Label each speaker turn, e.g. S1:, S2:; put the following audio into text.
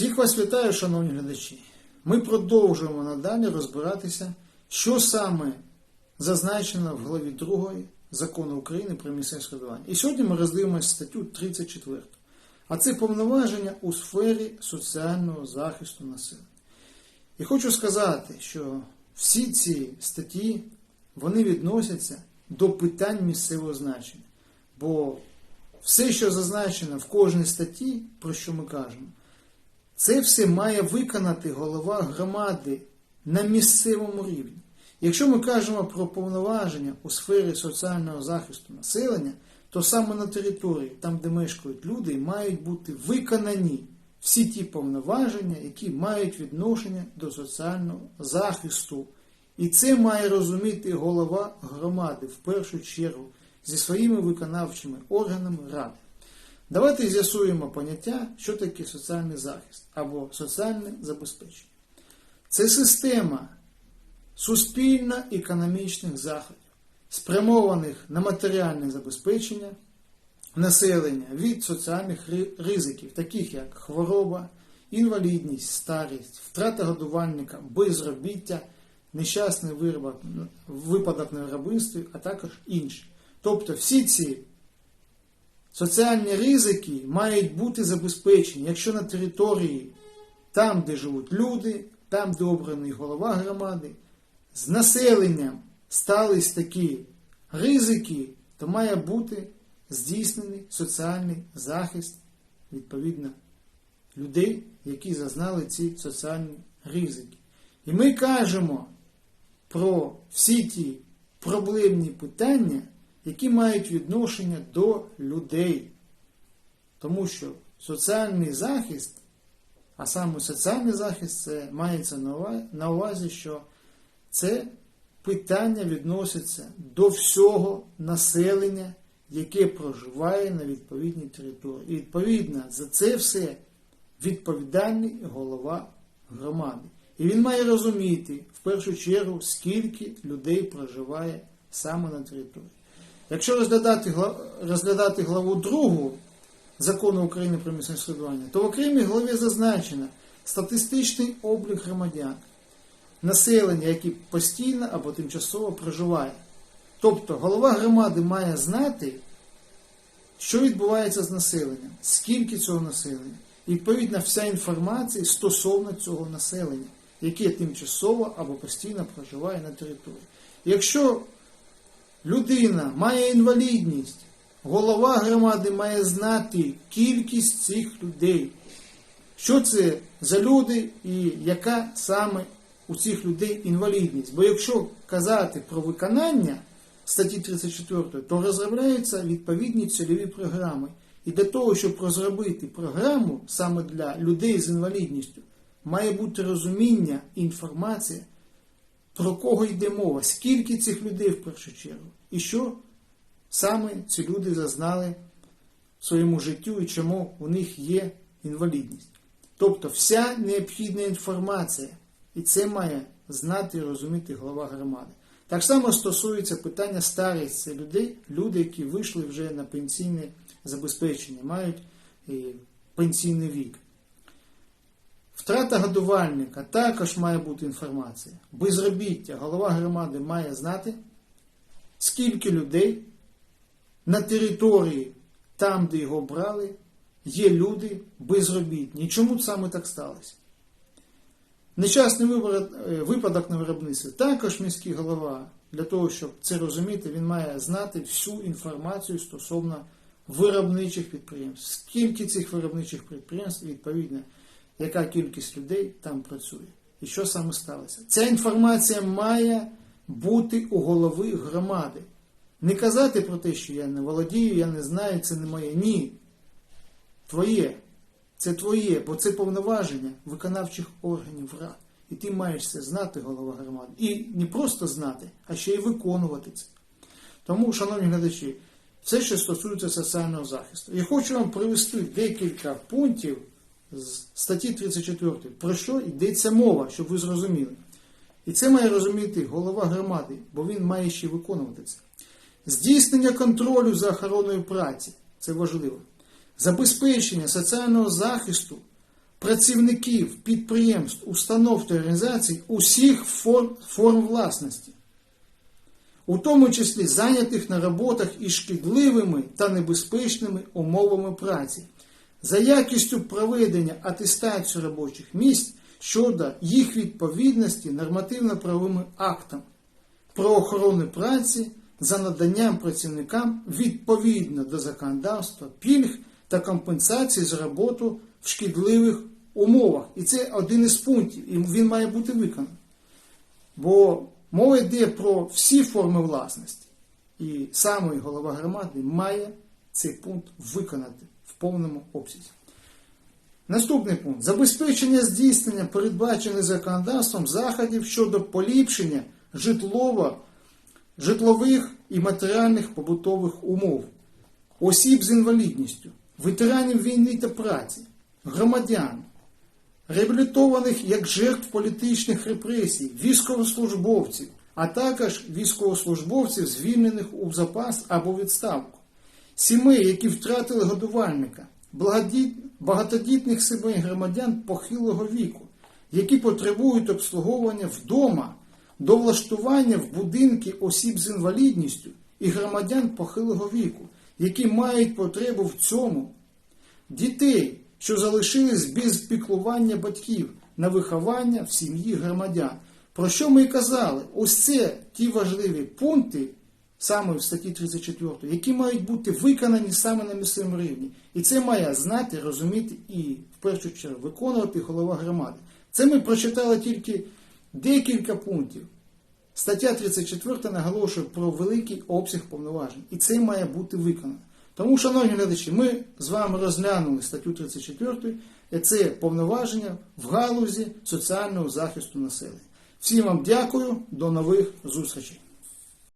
S1: Всіх вас вітаю, шановні глядачі. Ми продовжуємо надалі розбиратися, що саме зазначено в главі 2 закону України про місцеве самоврядування. І сьогодні ми роздивимося статтю 34. А це повноваження у сфері соціального захисту населення. І хочу сказати, що всі ці статті вони відносяться до питань місцевого значення. Бо все, що зазначено в кожній статті, про що ми кажемо, це все має виконати голова громади на місцевому рівні. Якщо ми кажемо про повноваження у сфері соціального захисту населення, то саме на території, там, де мешкають люди, мають бути виконані всі ті повноваження, які мають відношення до соціального захисту. І це має розуміти голова громади в першу чергу зі своїми виконавчими органами ради. Давайте з'ясуємо поняття, що таке соціальний захист або соціальне забезпечення. Це система суспільно-економічних заходів, спрямованих на матеріальне забезпечення населення від соціальних ризиків, таких як хвороба, інвалідність, старість, втрата годувальника, безробіття, нещасний випадок на виробництві, а також інші. Тобто всі ці Соціальні ризики мають бути забезпечені, якщо на території, там, де живуть люди, там, де обраний голова громади, з населенням стались такі ризики, то має бути здійснений соціальний захист відповідно людей, які зазнали ці соціальні ризики. І ми кажемо про всі ті проблемні питання, які мають відношення до людей. Тому що соціальний захист, а саме соціальний захист, це мається на увазі, що це питання відноситься до всього населення, яке проживає на відповідній території. І відповідно за це все відповідальний голова громади. І він має розуміти в першу чергу, скільки людей проживає саме на території. Якщо розглядати, розглядати главу 2 закону України про місцеве самоврядування, то в окремій главі зазначено статистичний облік громадян, населення, які постійно або тимчасово проживає. Тобто голова громади має знати, що відбувається з населенням, скільки цього населення, і відповідно вся інформація стосовно цього населення, яке тимчасово або постійно проживає на території. Якщо людина має інвалідність, голова громади має знати кількість цих людей, що це за люди і яка саме у цих людей інвалідність. Бо якщо казати про виконання статті 34, то розробляються відповідні цільові програми. І для того, щоб розробити програму саме для людей з інвалідністю, має бути розуміння, інформація, про кого йде мова, скільки цих людей в першу чергу, і що саме ці люди зазнали в своєму життю і чому у них є інвалідність. Тобто вся необхідна інформація, і це має знати і розуміти голова громади. Так само стосується питання старість це людей, люди, які вийшли вже на пенсійне забезпечення, мають е, пенсійний вік. Втрата годувальника також має бути інформація. Безробіття голова громади має знати, скільки людей на території, там, де його брали, є люди безробітні. Чому саме так сталося? Нещасний е, випадок на виробництві. Також міський голова, для того, щоб це розуміти, він має знати всю інформацію стосовно виробничих підприємств. Скільки цих виробничих підприємств, відповідно, яка кількість людей там працює. І що саме сталося? Ця інформація має бути у голови громади. Не казати про те, що я не володію, я не знаю, це не моє. Ні. Твоє. Це твоє, бо це повноваження виконавчих органів рад. І ти маєш це знати, голова громади. І не просто знати, а ще й виконувати це. Тому, шановні глядачі, все, що стосується соціального захисту. Я хочу вам привести декілька пунктів з статті 34, про що йдеться мова, щоб ви зрозуміли. І це має розуміти голова громади, бо він має ще виконувати це. Здійснення контролю за охороною праці це важливо. Забезпечення соціального захисту працівників, підприємств, установ та організацій усіх форм, форм власності, у тому числі зайнятих на роботах із шкідливими та небезпечними умовами праці, за якістю проведення атестації робочих місць щодо їх відповідності нормативно-правовим актам про охорону праці за наданням працівникам відповідно до законодавства пільг та компенсацій за роботу в шкідливих умовах. І це один із пунктів, і він має бути виконаний. Бо мова йде про всі форми власності. І саме голова громади має цей пункт виконати в повному обсязі. Наступний пункт. Забезпечення здійснення передбачених законодавством заходів щодо поліпшення житлово, житлових і матеріальних побутових умов, осіб з інвалідністю, ветеранів війни та праці, громадян, реабілітованих як жертв політичних репресій, військовослужбовців, а також військовослужбовців, звільнених у запас або відставку, сімей, які втратили годувальника, багатодітних сімей громадян похилого віку, які потребують обслуговування вдома, до влаштування в будинки осіб з інвалідністю і громадян похилого віку, які мають потребу в цьому, дітей, що залишились без піклування батьків на виховання в сім'ї громадян. Про що ми і казали? Ось це ті важливі пункти, саме в статті 34, які мають бути виконані саме на місцевому рівні. І це має знати, розуміти і в першу чергу виконувати голова громади. Це ми прочитали тільки декілька пунктів. Стаття 34 наголошує про великий обсяг повноважень, і це має бути виконано. Тому, шановні глядачі, ми з вами розглянули статтю 34, це повноваження в галузі соціального захисту населення. Всім вам дякую, до нових зустрічей.